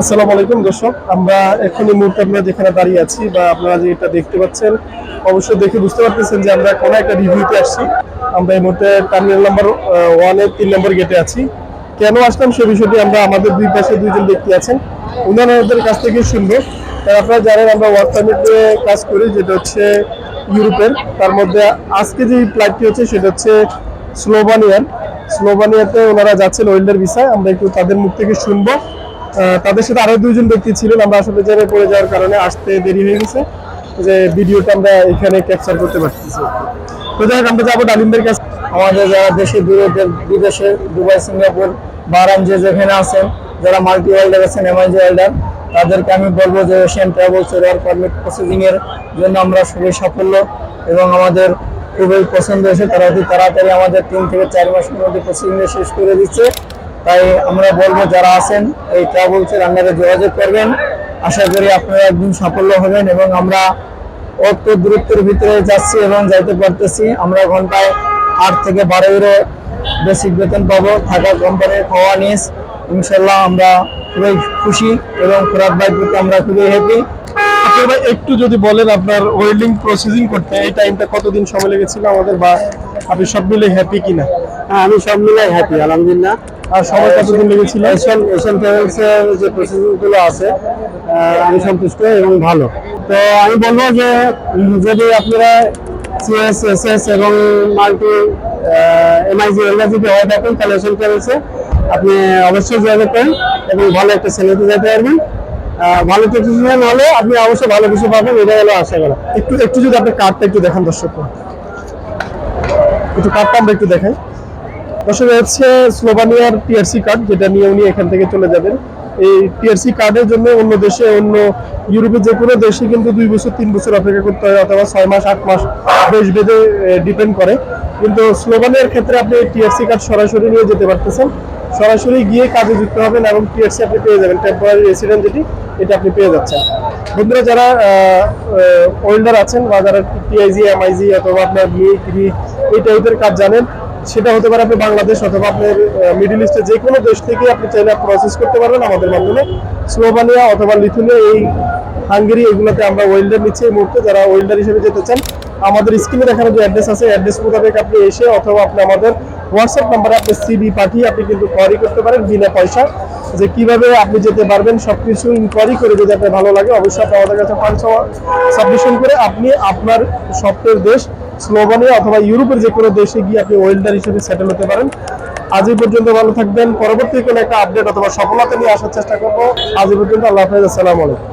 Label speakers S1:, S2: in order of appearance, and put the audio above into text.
S1: আসসালামু আলাইকুম, দর্শক। আমরা এখন এই মুহূর্তে আমরা যেখানে দাঁড়িয়ে আছি বা আপনারা যে এটা দেখতে পাচ্ছেন, অবশ্যই দেখে বুঝতে পারতেছেন যে আমরা কোনো একটা রিভিউতে আসছি। আমরা এই মুহূর্তে টার্মিনাল নাম্বার ওয়ানের তিন নম্বর গেটে আছি। কেন আসলাম সে বিষয়টি আমরা আমাদের দুই পাশে দুইজন ব্যক্তি আছেন। উনাদের কাছ থেকে শুনব। আপনারা জানেন আমরা ওয়ার্ক পারমিটে কাজ করি, যেটা হচ্ছে ইউরোপের। তার মধ্যে আজকে যে ফ্লাইটটি হচ্ছে, সেটা হচ্ছে স্লোভানিয়ার স্লোভানিয়াতে ওনারা যাচ্ছেন ওয়েল্ডের ভিসায়। আমরা একটু তাদের মুখ থেকে শুনব। তাদের সাথে আরও দুইজন ব্যক্তি ছিলেন। আমরা আসলে জেনে পড়ে যাওয়ার কারণে আসতে দেরি হয়ে গেছে। যে ভিডিওটা আমরা এখানে ক্যাপচার করতে পারতেছি। তো যাই আমরা যাব ডালিমদের কাছে।
S2: আমাদের যারা দেশে দূরে বিদেশে, দুবাই, সিঙ্গাপুর বারাম যে যেখানে আছেন, যারা মাল্টি ওয়ার্ল্ডার আছেন এমআইজি ওয়ার্ল্ডার তাদেরকে আমি বলব যে Asian travels war permit processing এর জন্য আমরা সবাই সাফল্য এবং আমাদের খুবই পছন্দ হয়েছে। তারা অতি তাড়াতাড়ি আমাদের তিন থেকে চার মাসের মধ্যে প্রসেসিং শেষ করে দিচ্ছে। তাই আমরা বলব, যারা আছেন, এই ট্রাভেলসের আন্ডারে যোগাযোগ করবেন। আশা করি আপনারা একদিন সাফল্য হবেন এবং আমরা অত দূরত্বের ভিতরে যাচ্ছি এবং যাইতে পারতেছি। আমরা ঘন্টায় আট থেকে বারো ইউরো বেসিক বেতন পাবো। থাকা কোম্পানির খাওয়া নিস ইনশাল্লাহ আমরা খুবই খুশি এবং খোরাক বাইক আমরা খুবই হ্যাপি
S1: আপনারা একটু যদি বলেন আপনার ওয়েল্ডিং প্রসেসিং করতে এই টাইমটা কতদিন সময় লেগেছিল আমাদের বা আপনি সব মিলে হ্যাপি কিনা?
S2: হ্যাঁ আমি সব মিলাই হ্যাপি আলহামদুলিল্লাহ।
S1: আর সময় কতদিন লেগেছিল?
S2: এশিয়ান এশিয়ান ট্রাভেলসের যে প্রসেসিংগুলো আছে আমি সন্তুষ্ট এবং ভালো। তো আমি বলব যে যদি আপনারা সিএস এসএস এবং মাল্টি এমআইজি এগুলো যদি হয়ে থাকেন তাহলে এশিয়ান ট্রাভেলসে আপনি অবশ্যই যোগাযোগ করেন এবং ভালো একটা ছেলেতে যেতে পারবেন। ভালো টেকনিশিয়ান হলে আপনি অবশ্যই ভালো কিছু পাবেন এটা হলো আশা করা।
S1: একটু একটু যদি আপনি কার্ডটা একটু দেখান দর্শক। একটু কার্ডটা আমরা একটু দেখাই। দর্শক হচ্ছে স্লোভানিয়ার টিআরসি কার্ড যেটা নিয়ে উনি এখান থেকে চলে যাবেন। এই টিআরসি কার্ডের জন্য অন্য দেশে, অন্য ইউরোপের যে কোনো দেশে কিন্তু দুই বছর, তিন বছর অপেক্ষা করতে হয়, অথবা ছয় মাস, আট মাস দেশ ভেদে ডিপেন্ড করে। কিন্তু স্লোভানিয়ার ক্ষেত্রে আপনি টিআরসি কার্ড সরাসরি নিয়ে যেতে পারতেছেন। সরাসরি গিয়ে কাজে যুক্ত হবেন এবং টিআরসি আপনি পেয়ে যাবেন। টেম্পোরারি রেসিডেন্ট যেটি এটা আপনি পেয়ে যাচ্ছেন। বন্ধুরা, যারা ওয়েল্ডার আছেন বা যারা টিআইজি এমআইজি অথবা আপনার মিক রি এই টাইপের কাজ জানেন, সেটা হতে পারে আপনি বাংলাদেশ অথবা আপনার মিডিল ইস্টে যে কোনো দেশ থেকে আপনি চাইলে প্রসেস করতে পারবেন আমাদের মাধ্যমে। স্লোভানিয়া অথবা লিথুনিয়া, এই হাঙ্গেরি, এগুলোতে আমরা ওয়েল্ডার নিচ্ছি এই মুহূর্তে। যারা ওয়েল্ডার হিসেবে যেতে চান, আমাদের স্ক্রিনে দেখানো যে অ্যাড্রেস আছে অ্যাড্রেস মোতাবেক আপনি এসে অথবা আপনি আমাদের হোয়াটসঅ্যাপ নাম্বারে আপনি সিবি পাঠিয়ে আপনি কিন্তু কোয়ারি করতে পারেন, বিনা পয়সা। যে কীভাবে আপনি যেতে পারবেন সব কিছু ইনকোয়ারি করে যদি আপনার ভালো লাগে, অবশ্যই আপনি আমাদের কাছে ফান্ড সাবমিশন করে আপনি আপনার স্বপ্নের দেশ স্লোভানিয়া অথবা ইউরোপের যে কোনো দেশে গিয়ে আপনি ওয়েল্ডার হিসেবে সেটেল হতে পারেন। আজ এই পর্যন্ত ভালো থাকবেন। পরবর্তী কোনো একটা আপডেট অথবা সফলতা নিয়ে আসার চেষ্টা করব। আজ এই পর্যন্ত আল্লাহ হাফেজ। আসসালামু আলাইকুম।